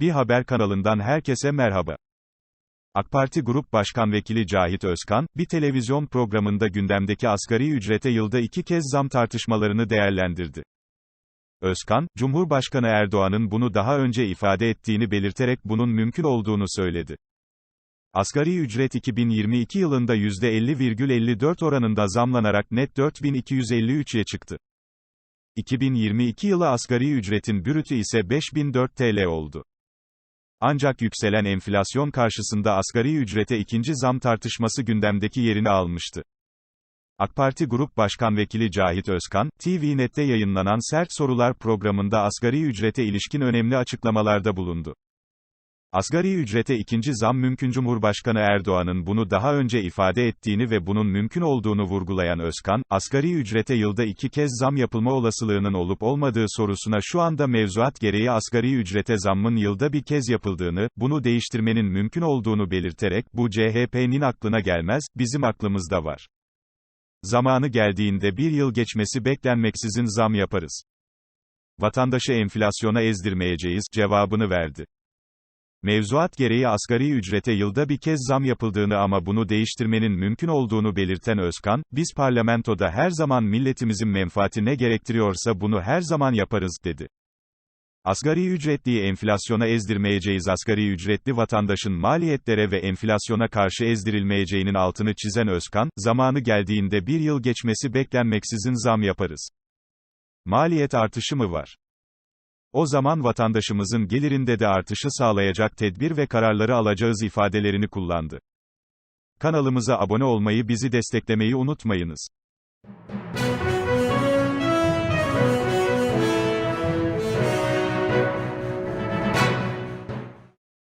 Bir haber kanalından herkese merhaba. AK Parti Grup Başkan Vekili Cahit Özkan, bir televizyon programında gündemdeki asgari ücrete yılda iki kez zam tartışmalarını değerlendirdi. Özkan, Cumhurbaşkanı Erdoğan'ın bunu daha önce ifade ettiğini belirterek bunun mümkün olduğunu söyledi. Asgari ücret 2022 yılında %50,54 oranında zamlanarak net 4253'ye çıktı. 2022 yılı asgari ücretin brütü ise 5004 TL oldu. Ancak yükselen enflasyon karşısında asgari ücrete ikinci zam tartışması gündemdeki yerini almıştı. AK Parti Grup Başkan Vekili Cahit Özkan, TVNet'te yayınlanan Sert Sorular programında asgari ücrete ilişkin önemli açıklamalarda bulundu. Asgari ücrete ikinci zam mümkün Cumhurbaşkanı Erdoğan'ın bunu daha önce ifade ettiğini ve bunun mümkün olduğunu vurgulayan Özkan, asgari ücrete yılda iki kez zam yapılma olasılığının olup olmadığı sorusuna şu anda mevzuat gereği asgari ücrete zammın yılda bir kez yapıldığını, bunu değiştirmenin mümkün olduğunu belirterek, bu CHP'nin aklına gelmez, bizim aklımızda var. Zamanı geldiğinde bir yıl geçmesi beklenmeksizin zam yaparız. Vatandaşı enflasyona ezdirmeyeceğiz, cevabını verdi. Mevzuat gereği asgari ücrete yılda bir kez zam yapıldığını ama bunu değiştirmenin mümkün olduğunu belirten Özkan, biz parlamentoda her zaman milletimizin menfaati ne gerektiriyorsa bunu her zaman yaparız, dedi. Asgari ücretliyi enflasyona ezdirmeyeceğiz asgari ücretli vatandaşın maliyetlere ve enflasyona karşı ezdirilmeyeceğinin altını çizen Özkan, zamanı geldiğinde bir yıl geçmesi beklenmeksizin zam yaparız. Maliyet artışı mı var? O zaman vatandaşımızın gelirinde de artışı sağlayacak tedbir ve kararları alacağız ifadelerini kullandı. Kanalımıza abone olmayı bizi desteklemeyi unutmayınız.